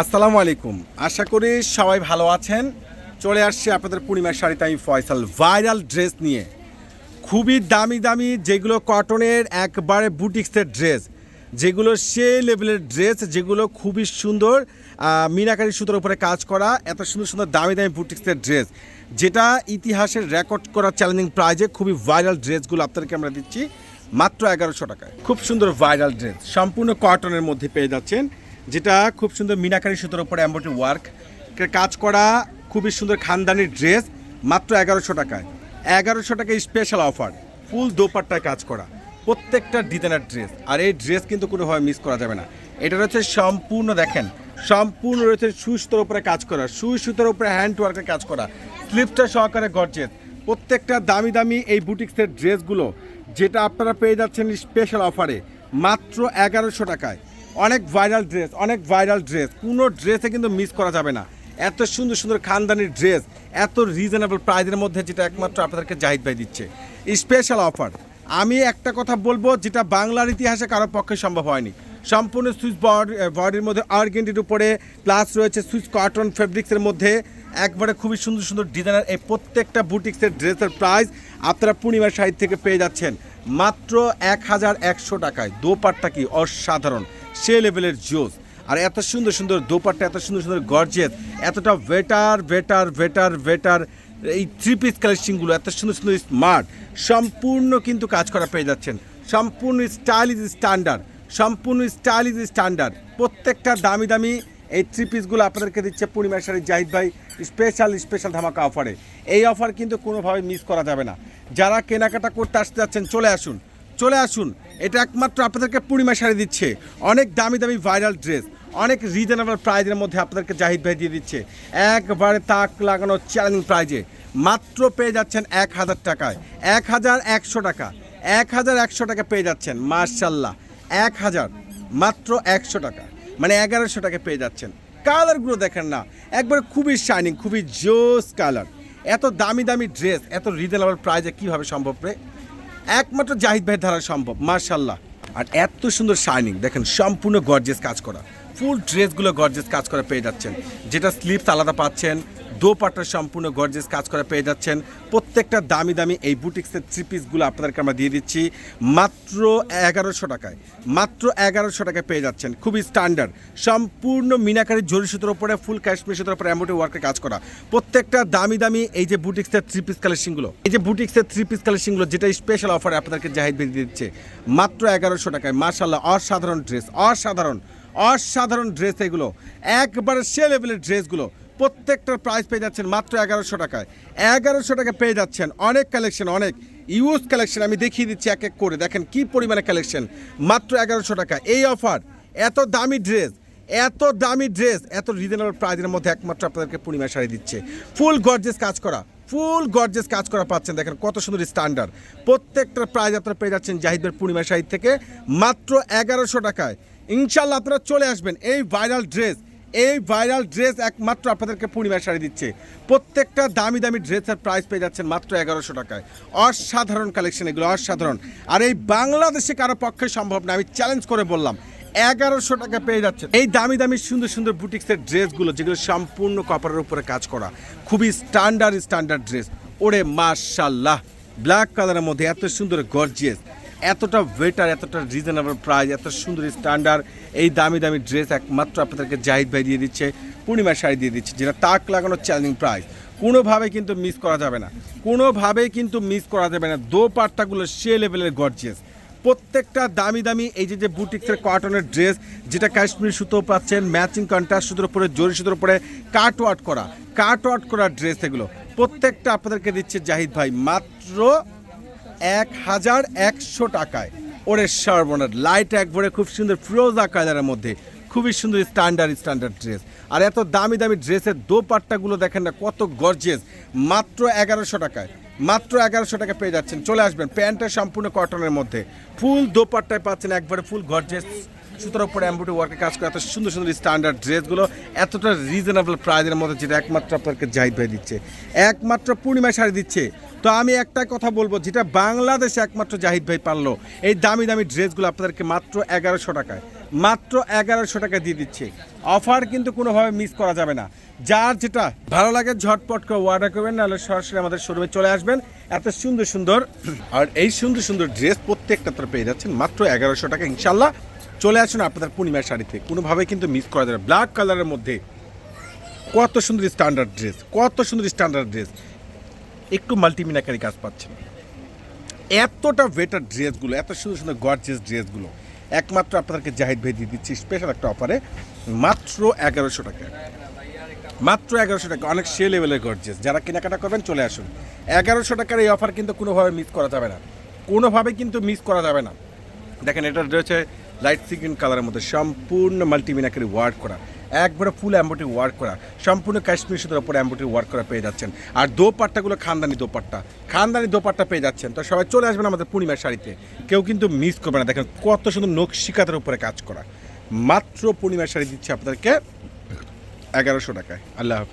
আসসালামু আলাইকুম। আশা করি সবাই ভালো আছেন। চলে আসছি আপনাদের পূর্ণিমার শাড়িতে আমি ফয়সাল। ভাইরাল ড্রেস নিয়ে। খুবই দামি দামি যেগুলো কটনের একবারে বুটিক্সের ড্রেস। যেগুলো সে লেভেলের ড্রেস, যেগুলো খুবই সুন্দর মিনাকারি সুতোর উপরে কাজ করা, এত সুন্দর সুন্দর দামি দামি বুটিক্সের ড্রেস। যেটা ইতিহাসের রেকর্ড করা চ্যালেঞ্জিং প্রাইজে খুবই ভাইরাল ড্রেসগুলো আপনাদেরকে আমরা দিচ্ছি। মাত্র এগারোশো টাকায়। খুব সুন্দর ভাইরাল ড্রেস। সম্পূর্ণ কটনের মধ্যে পেয়ে যাচ্ছেন। যেটা খুব সুন্দর মিনাকারি সুতোর উপরে এম্বয়ডারি ওয়ার্ক কাজ করা খুবই সুন্দর খানদানি ড্রেস মাত্র এগারোশো টাকায়। এগারোশো টাকায় স্পেশাল অফার ফুল দোপাট্টায় কাজ করা। প্রত্যেকটা ডিজাইনার ড্রেস আর এই ড্রেস কিন্তু কোনোভাবে মিস করা যাবে না। এটা রয়েছে সম্পূর্ণ দেখেন, সম্পূর্ণ রয়েছে সুই সুতোর উপরে কাজ করা সুই সুতোর উপরে হ্যান্ড ওয়ার্কের কাজ করা। স্লিপটা সহকারে গর্জেস প্রত্যেকটা দামি দামি এই বুটিক্সের ড্রেসগুলো যেটা আপনারা পেয়ে যাচ্ছেন স্পেশাল অফারে মাত্র এগারোশো টাকায়। অনেক ভাইরাল ড্রেস অনেক ভাইরাল ড্রেস কোনো ড্রেসে কিন্তু মিস করা যাবে না। এত সুন্দর সুন্দর খানদানির ড্রেস এত রিজনেবল প্রাইজের মধ্যে যেটা একমাত্র আপনাদেরকে জাহিদ ভাই দিচ্ছে। স্পেশাল অফার আমি একটা কথা বলব, যেটা বাংলার ইতিহাসে কারোর পক্ষে সম্ভব হয়নি। সম্পূর্ণ সুইচ বডির মধ্যে আর্গেন্টির উপরে প্লাস রয়েছে সুইচ কটন ফেব্রিক্সের মধ্যে। একবারে খুবই সুন্দর সুন্দর ডিজাইনার এই প্রত্যেকটা বুটিক্সের ড্রেসের প্রাইস আপনারা পূর্ণিমার সাইড থেকে পেয়ে যাচ্ছেন। মাত্র এক হাজার একশো টাকায়। দোপাট্টা কি অসাধারণ। সে লেভেলের জোস আর এত সুন্দর সুন্দর দোপাট্টা, এত সুন্দর সুন্দর গর্জেস এতটা বেটার বেটার বেটার বেটার এই থ্রি পিস কালেকশনগুলো এত সুন্দর সুন্দর স্মার্ট সম্পূর্ণ কিন্তু কাজ করা পেয়ে যাচ্ছেন। সম্পূর্ণ স্টাইল ইজ স্ট্যান্ডার্ড সম্পূর্ণ স্টাইল ইজ স্ট্যান্ডার্ড প্রত্যেকটা দামি দামি এই থ্রি পিসগুলো আপনাদেরকে দিচ্ছে পূর্ণিমা শাড়ি জাহিদ ভাই স্পেশাল স্পেশাল ধামাকা অফারে এই অফার কিন্তু কোনোভাবে মিস করা যাবে না। যারা কেনাকাটা করতে আসতে যাচ্ছেন, চলে আসুন চলে আসুন। এটা একমাত্র আপনাদেরকে পূর্ণিমা শাড়ি দিচ্ছে। অনেক দামি দামি ভাইরাল ড্রেস অনেক রিজনেবল প্রাইজের মধ্যে আপনাদেরকে জাহিদ ভাই দিয়ে দিচ্ছে। একবারে তাক লাগানো চ্যালেঞ্জিং প্রাইজে মাত্র পেয়ে যাচ্ছেন এক হাজার টাকায়। এক হাজার একশো টাকা। এক হাজার একশো টাকা পেয়ে যাচ্ছেন মার্শাল্লাহ এক হাজার, মাত্র একশো টাকা। মানে এগারোশো টাকা পেয়ে যাচ্ছেন। কালারগুলো দেখেন না। একবার খুবই শাইনিং খুবই জোস কালার এত দামি দামি ড্রেস এত রিজনেবল প্রাইজে কীভাবে সম্ভব রে? একমাত্র জাহিদ ভাই দ্বারা সম্ভব মার্শাল্লাহ আর এত সুন্দর শাইনিং, দেখেন, সম্পূর্ণ গর্জেস কাজ করা। ফুল ড্রেসগুলো গর্জেস কাজ করা পেয়ে যাচ্ছেন। যেটা স্লিপস আলাদা পাচ্ছেন দোপাটার সম্পূর্ণ গর্জেস কাজ করা পেয়ে যাচ্ছেন। প্রত্যেকটা দামি দামি এই বুটিক্সের থ্রি পিসগুলো আপনাদেরকে আমরা দিয়ে দিচ্ছি। মাত্র এগারোশো টাকায়, মাত্র এগারোশো টাকায় পেয়ে যাচ্ছেন। খুবই স্ট্যান্ডার্ড সম্পূর্ণ মিনাকারি জরি সুতোর উপরে ফুল কাশ্মীর সুতোর উপরে অ্যাম্বোটি ওয়ার্কে কাজ করা। প্রত্যেকটা দামি দামি এই যে বুটিক্সের থ্রি পিস কালেকশনগুলো এই যে বুটিক্সের থ্রি পিস কালেকশনগুলো যেটা স্পেশাল অফারে আপনাদেরকে জাহিদ বেঁধে দিচ্ছে, মাত্র এগারোশো টাকায়। মার্শাল্লাহ অসাধারণ ড্রেস অসাধারণ অসাধারণ ড্রেস এগুলো। একবারে সে লেভেলের ড্রেসগুলো প্রত্যেকটার প্রাইস পেয়ে যাচ্ছেন মাত্র এগারোশো টাকায়। এগারোশো টাকা পেয়ে যাচ্ছেন। অনেক কালেকশন অনেক ইউজ কালেকশন আমি দেখিয়ে দিচ্ছি এক এক করে। দেখেন কি পরিমাণে কালেকশন মাত্র এগারোশো টাকা। এই অফার এত দামি ড্রেস এত দামি ড্রেস এত রিজনেবল প্রাইজের মধ্যে একমাত্র আপনাদেরকে পূর্ণিমা শাড়ি দিচ্ছে। ফুল গর্জেস কাজ করা ফুল গর্জেস কাজ করা পাচ্ছেন। দেখেন কত সুন্দর স্ট্যান্ডার্ড প্রত্যেকটা প্রাইজ আপনারা পেয়ে যাচ্ছেন জাহিদের পূর্ণিমা শাড়ি থেকে। মাত্র এগারোশো টাকায়। ইনশাল্লাহ আপনারা চলে আসবেন এই ভাইরাল ড্রেস এই ভাইরাল ড্রেস একমাত্র আপনাদেরকে পূর্ণিমা শাড়ি দিচ্ছে। প্রত্যেকটা দামি দামি ড্রেসের প্রাইস পেয়ে যাচ্ছেন মাত্র এগারোশো টাকায়। অসাধারণ কালেকশন এগুলো, অসাধারণ। আর এই বাংলাদেশে কারও পক্ষে সম্ভব না, আমি চ্যালেঞ্জ করে বললাম, এগারোশো টাকা পেয়ে যাচ্ছে এই দামি দামি সুন্দর সুন্দর বুটিক্সের ড্রেসগুলো যেগুলো সম্পূর্ণ কপারের উপরে কাজ করা, খুবই স্ট্যান্ডার্ড স্ট্যান্ডার্ড ড্রেস ওরে মার্শাল্লাহ ব্ল্যাক কালারের মধ্যে এত সুন্দর গর্জিয়াস এতটা ওয়েটার এতটা রিজনেবল প্রাইস এত সুন্দর স্ট্যান্ডার্ড এই দামি দামি ড্রেস একমাত্র আপনাদেরকে জাহিদ ভাই দিয়ে দিচ্ছে পূর্ণিমা শাড়ি দিয়ে দিচ্ছে, যেটা তাক লাগানো চ্যালেঞ্জিং প্রাইস কোনোভাবে কিন্তু মিস করা যাবে না। কোনোভাবেই কিন্তু মিস করা যাবে না। দো পাট্টাগুলো সে লেভেলের গর্জিয়াস প্রত্যেকটা দামি দামি এই যে যে বুটিক্সের কটনের ড্রেস যেটা কাশ্মীর সুতো পাচ্ছেন ম্যাচিং কন্ট্রাস্ট সুতোর উপরে, জরি সুতোর উপরে কাট ওয়াট করা কাট ওয়াট করা ড্রেস এগুলো। প্রত্যেকটা আপনাদেরকে দিচ্ছে জাহিদ ভাই। মাত্র এক হাজার একশো টাকায়। ওরে সর্বনাথ লাইট একবারে খুব সুন্দর ফিরোজা কালারের মধ্যে। খুবই সুন্দর স্ট্যান্ডার্ড স্ট্যান্ডার্ড ড্রেস আর এত দামি দামি ড্রেসের দোপাট্টাগুলো দেখেন না, কত গর্জেস মাত্র এগারোশো টাকায়। মাত্র এগারোশো টাকা পেয়ে যাচ্ছেন। চলে আসবেন, প্যান্টটা সম্পূর্ণ কটনের মধ্যে। ফুল দোপাট্টায় পাচ্ছেন একবারে ফুল গর্জেস সুতোর উপরে অ্যাম্বুটি ওয়ার্কের কাজ করে এত সুন্দর সুন্দর স্ট্যান্ডার্ড ড্রেসগুলো। এতটা রিজনেবল প্রাইজের মধ্যে যেটা একমাত্র আপনাকে জাহিদ ভাই দিচ্ছে। একমাত্র পূর্ণিমা শাড়ি দিচ্ছে। তো আমি একটা কথা বলব, যেটা বাংলাদেশে একমাত্র জাহিদ ভাই পারল। এই দামি দামি ড্রেসগুলো আপনাদেরকে মাত্র এগারোশো টাকায়। মাত্র এগারোশো টাকা দিয়ে দিচ্ছি। অফার কিন্তু কোনোভাবে মিস করা যাবে না। যার যেটা ভালো লাগে, ঝটপট করে অর্ডার করবেন, নাহলে সরাসরি আমাদের শোরুমে চলে আসবেন। এত সুন্দর সুন্দর। আর এই সুন্দর সুন্দর ড্রেস প্রত্যেকটা তারা পেয়ে যাচ্ছেন মাত্র এগারোশো টাকা ইনশাল্লাহ চলে আসুন আপনাদের পূর্ণিমার শাড়িতে। কোনোভাবে কিন্তু মিস করা যাবে ব্ল্যাক কালারের মধ্যে কত সুন্দর স্ট্যান্ডার্ড ড্রেস কত সুন্দর স্ট্যান্ডার্ড ড্রেস একটু মাল্টিমিনাকারি কাজ পাচ্ছেন। এতটা বেটার ড্রেসগুলো এত সুন্দর সুন্দর গর্জেস ড্রেসগুলো একমাত্র আপনাদেরকে জাহিদ ভাই দিয়ে দিচ্ছি স্পেশাল একটা অফারে মাত্র এগারোশো টাকা। মাত্র এগারোশো টাকা। অনেক সে লেভেলের গর্জিয়াস যারা কেনাকাটা করবেন, চলে আসুন। এগারোশো টাকার এই অফার কিন্তু কোনোভাবে মিস করা যাবে না। কোনোভাবে কিন্তু মিস করা যাবে না। দেখেন, এটা রয়েছে লাইট সিগ্রিন কালারের মধ্যে সম্পূর্ণ মাল্টিমিনাকারি ওয়ার্ড করা। একবারে ফুল অ্যাম্বোটি ওয়ার্ক করা। সম্পূর্ণ কাশ্মীর সুতোর উপরে অ্যাম্বোটি ওয়ার্ক করা পেয়ে যাচ্ছেন। আর দোপাট্টাগুলো খানদানি দোপাট্টা। খানদানি দোপাট্টা পেয়ে যাচ্ছেন। তো সবাই চলে আসবেন আমাদের পূর্ণিমার শাড়িতে। কেউ কিন্তু মিস করবে না। দেখেন কত সুন্দর নকশিকাতের উপরে কাজ করা। মাত্র পূর্ণিমার শাড়ি দিচ্ছে আপনাদেরকে এগারোশো টাকায়। আল্লাহ হাফিজ।